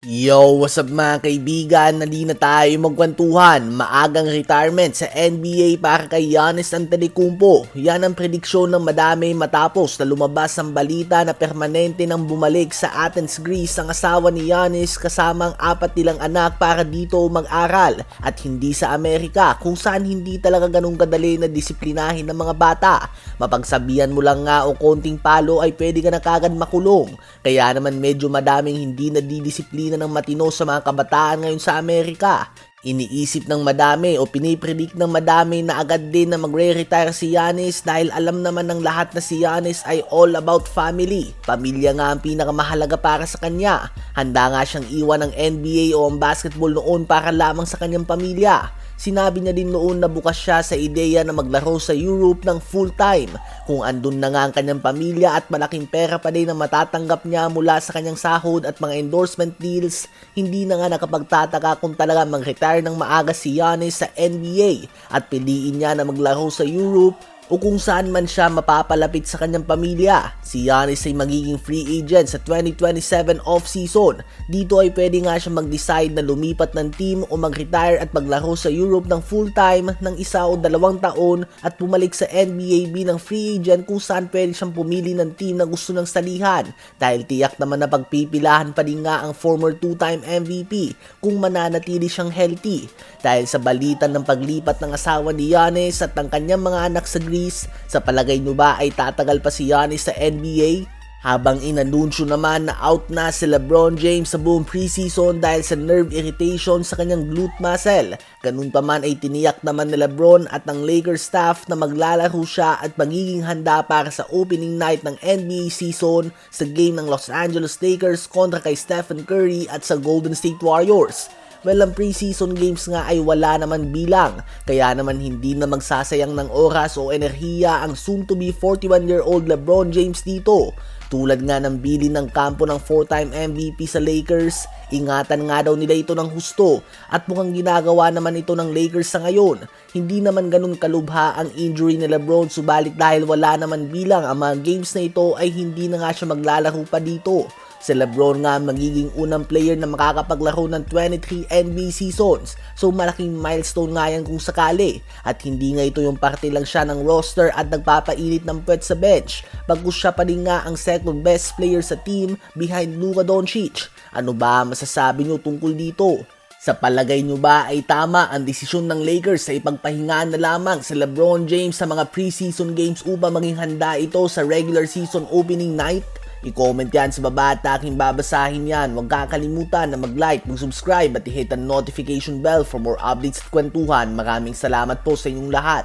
Yo, what's up mga kaibigan? Nali na tayo magkwentuhan. Maagang retirement sa NBA para kay Giannis Antetokounmpo. Yan ang prediksyon ng madami matapos na lumabas ang balita na permanente nang bumalik sa Athens, Greece ang asawa ni Giannis kasama ang apat nilang anak para dito mag-aral at hindi sa Amerika kung saan hindi talaga ganun kadali na disiplinahin ng mga bata. Mapagsabihan mo lang nga o konting palo ay pwede ka na kagad makulong. Kaya naman medyo madaming hindi nadidisiplina na ng matino sa mga kabataan ngayon sa Amerika. Iniisip ng madami o pinipredict ng madami na agad din na magre-retire si Yanis dahil alam naman ng lahat na si Yanis ay all about family. Pamilya nga ang pinakamahalaga para sa kanya. Handa nga siyang iwan ng NBA o ang basketball noon para lamang sa kanyang pamilya. Sinabi niya din noon na bukas siya sa ideya na maglaro sa Europe ng full-time kung andun na nga ang kanyang pamilya at malaking pera pa din na matatanggap niya mula sa kanyang sahod at mga endorsement deals, hindi na nga nakapagtataka kung talaga mag-retire ng maaga si Giannis sa NBA at piliin niya na maglaro sa Europe o kung saan man siya mapapalapit sa kanyang pamilya. Si Giannis ay magiging free agent sa 2027 off-season. Dito ay pwede nga siya mag-decide na lumipat ng team o mag-retire at maglaro sa Europe ng full-time ng isa o dalawang taon at bumalik sa NBA bilang free agent kung saan pwede siyang pumili ng team na gusto ng salihan dahil tiyak naman na pagpipilahan pa din nga ang former two-time MVP kung mananatili siyang healthy. Dahil sa balitan ng paglipat ng asawa ni Giannis at ng kanyang mga anak sa Greece sa palagay nyo ba ay tatagal pa si Giannis sa NBA? Habang inanunsyo naman na out na si LeBron James sa buong preseason dahil sa nerve irritation sa kanyang glute muscle. Ganun pa man ay tiniyak naman ni LeBron at ng Lakers staff na maglalaro siya at magiging handa para sa opening night ng NBA season sa game ng Los Angeles Lakers kontra kay Stephen Curry at sa Golden State Warriors. Well, ang preseason games nga ay wala naman bilang, kaya naman hindi na magsasayang ng oras o enerhiya ang soon-to-be 41-year-old LeBron James dito. Tulad nga ng bili ng kampo ng 4-time MVP sa Lakers, ingatan nga daw nila ito ng husto at mukhang ginagawa naman ito ng Lakers sa ngayon. Hindi naman ganun kalubha ang injury ni LeBron subalit dahil wala naman bilang ang mga games na ito ay hindi na nga siya maglalaro pa dito. Si Lebron nga magiging unang player na makakapaglaro ng 23 NBA seasons. So malaking milestone nga yan kung sakali. At hindi nga ito yung parte lang siya ng roster at nagpapainit ng puwet sa bench. Bagus siya pa din nga ang second best player sa team behind Luka Doncic. Ano ba masasabi nyo tungkol dito? Sa palagay nyo ba ay tama ang desisyon ng Lakers sa ipagpahingaan na lamang si LeBron James sa mga preseason games upang maging handa ito sa regular season opening night? I-comment yan sa baba at aking babasahin yan. Huwag kakalimutan na mag-like, mag-subscribe at i-hit ang notification bell for more updates at kwentuhan. Maraming salamat po sa inyong lahat.